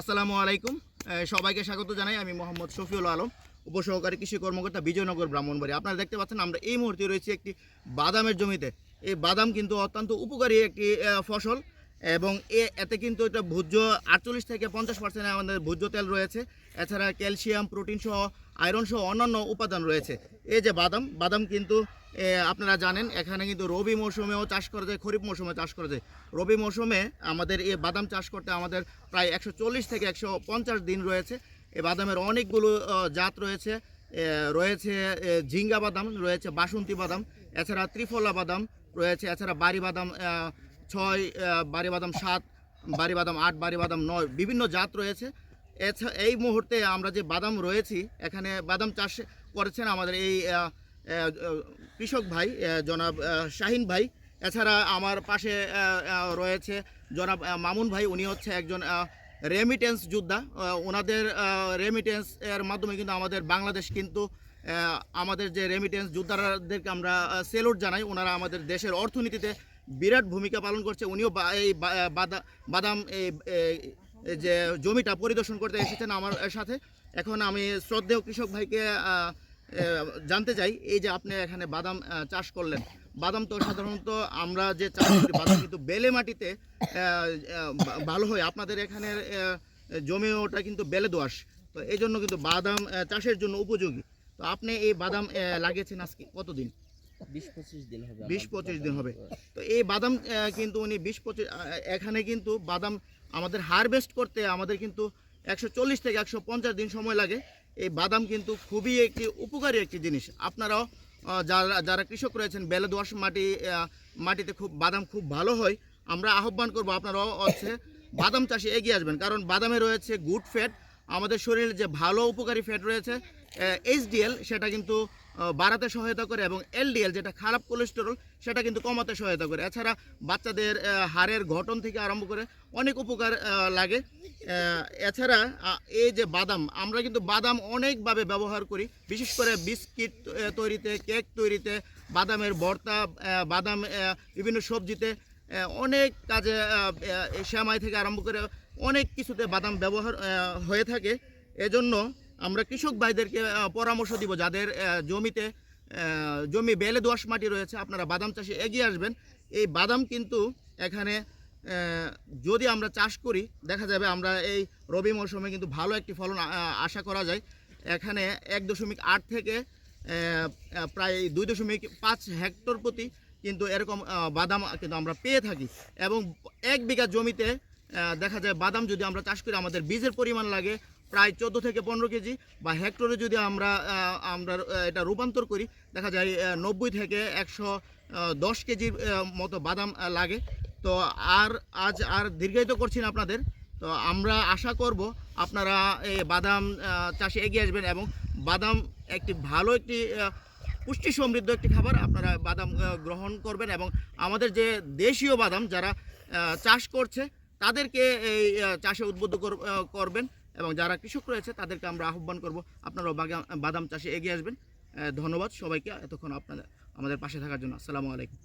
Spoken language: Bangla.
আসসালামু আলাইকুম। সবাইকে স্বাগত জানাই। আমি মোহাম্মদ শফিউল আলম, উপসহকারী কৃষি কর্মকর্তা বিজয়নগর ব্রাহ্মণবাড়ি। আপনারা দেখতে পাচ্ছেন, আমরা এই মুহূর্তে রয়েছি একটি বাদামের জমিতে। এই বাদাম কিন্তু অত্যন্ত উপকারী একটি ফসল। এবং এ, এতে কিন্তু এটা ভোজ্য আটচল্লিশ থেকে পঞ্চাশ পার্সেন্ট আমাদের ভোজ্য তেল রয়েছে। এছাড়া ক্যালসিয়াম, প্রোটিন সহ, আয়রন সহ অন্যান্য উপাদান রয়েছে। এই যে বাদাম বাদাম কিন্তু আপনারা জানেন, এখানে কিন্তু রবি মৌসুমেও চাষ করা যায়, খরিফ মৌসুমে চাষ করা যায়। রবি মৌসুমে আমাদের এই বাদাম চাষ করতে আমাদের প্রায় একশো চল্লিশ থেকে একশো পঞ্চাশ দিন রয়েছে। এই বাদামের অনেকগুলো জাত রয়েছে। রয়েছে ঝিঙ্গা বাদাম, রয়েছে বাসন্তী বাদাম, এছাড়া ত্রিফলা বাদাম রয়েছে, এছাড়া বাড়ি বাদাম ছয় বাড়ি বাদাম সাত বাড়ি বাদাম আট বাড়ি বাদাম নয়, বিভিন্ন জাত রয়েছে। এছাড়া এই মুহূর্তে আমরা যে বাদাম রয়েছি, এখানে বাদাম চাষ করেছেন আমাদের এই কৃষক ভাই জনাব শাহিন ভাই। এছাড়া আমার পাশে রয়েছে জনাব মামুন ভাই। উনি হচ্ছে একজন রেমিটেন্স যোদ্ধা। ওনাদের রেমিটেন্স এর মাধ্যমে কিন্তু আমাদের বাংলাদেশ কিন্তু আমাদের যে রেমিটেন্স যোদ্ধাদেরকে আমরা সেলুট জানাই। ওনারা আমাদের দেশের অর্থনীতিতে বিরাট ভূমিকা পালন করছে। উনিও এই বাদাম এই যে জমিটা পরিদর্শন করতে এসেছেন আমার সাথে। এখন আমি শ্রদ্ধেয় কৃষক ভাইকে জানতে চাই, এই যে আপনি এখানে বাদাম চাষ করলেন। বাদাম তো সাধারণত আমরা যে চাষ করি, বাদাম কিন্তু বেলে মাটিতে ভালো হয়। আপনাদের এখানে জমি ওটা কিন্তু বেলে দোয়াশ তো এই জন্য কিন্তু বাদাম চাষের জন্য উপযোগী। তো আপনি এই বাদাম লাগিয়েছেন আজকে কতদিন? বিশ পঁচিশ দিন হবে। তো এই বাদাম কিন্তু উনি বিশ পঁচিশ এখানে কিন্তু বাদাম আমাদের হারভেস্ট করতে আমাদের কিন্তু একশো চল্লিশ থেকে একশো পঞ্চাশ দিন সময় লাগে। এই বাদাম কিন্তু খুবই একটি উপকারী একটি জিনিস। আপনারাও যারা যারা কৃষক রয়েছেন বেলে দোয়াশ মাটি মাটিতে খুব বাদাম খুব ভালো হয় আমরা আহ্বান করব আপনারাও হচ্ছে বাদাম চাষে এগিয়ে আসবেন। কারণ বাদামে রয়েছে গুড ফ্যাট আমাদের শরীরে যে ভালো উপকারী ফ্যাট রয়েছে এইচডিএল সেটা কিন্তু বাড়াতে সহায়তা করে এবং এলডিএল যেটা খারাপ কোলেস্টেরল সেটা কিন্তু কমাতে সহায়তা করে। এছাড়া বাচ্চাদের হাড়ের গঠন থেকে আরম্ভ করে অনেক উপকার লাগে। এছাড়া এই যে বাদাম আমরা কিন্তু বাদাম অনেকভাবে ব্যবহার করি। বিশেষ করে বিস্কিট তৈরিতে কেক তৈরিতে বাদামের আহ, বাদাম বিভিন্ন সবজিতে অনেক কাজে আহ, থেকে আরম্ভ করে অনেক কিছুতে বাদাম ব্যবহার হয়ে থাকে। এজন্য আমরা কৃষক ভাইদেরকে পরামর্শ দিব যাদের জমিতে জমি বেলে দোয়াশ মাটি রয়েছে, আপনারা বাদাম চাষে এগিয়ে আসবেন। এই বাদাম কিন্তু এখানে যদি আমরা চাষ করি, দেখা যাবে আমরা এই রবি মৌসুমে কিন্তু ভালো একটি ফলন আশা করা যায়। এখানে এক দশমিক আট থেকে প্রায় দুই দশমিক পাঁচ হেক্টর প্রতি কিন্তু এরকম বাদাম কিন্তু আমরা পেয়ে থাকি। এবং এক বিঘা জমিতে দেখা যায় বাদাম যদি আমরা চাষ করি, আমাদের বীজের পরিমাণ লাগে প্রায় চোদ্দ থেকে পনেরো কেজি বা হেক্টরে যদি আমরা আমরা এটা রূপান্তর করি, দেখা যায় নব্বই থেকে একশো দশ কেজির মতো বাদাম লাগে। তো আর, আজ আর দীর্ঘায়িত করছি না আপনাদের। তো আমরা আশা করব আপনারা এই বাদাম চাষে এগিয়ে আসবেন এবং বাদাম একটি ভালো একটি পুষ্টি সমৃদ্ধ একটি খাবার আপনারা বাদাম গ্রহণ করবেন এবং আমাদের যে দেশীয় বাদাম যারা চাষ করছে তাদেরকে এই চাষে উদ্বুদ্ধ কর- করবেন এবং যারা কৃষক রয়েছে তাদেরকে আমরা আহ্বান করব, আপনারাও বাদাম চাষে এগিয়ে আসবেন। ধন্যবাদ সবাইকে, এতক্ষণ আপনাদের, আমাদের পাশে থাকার জন্য। আসসালামু আলাইকুম।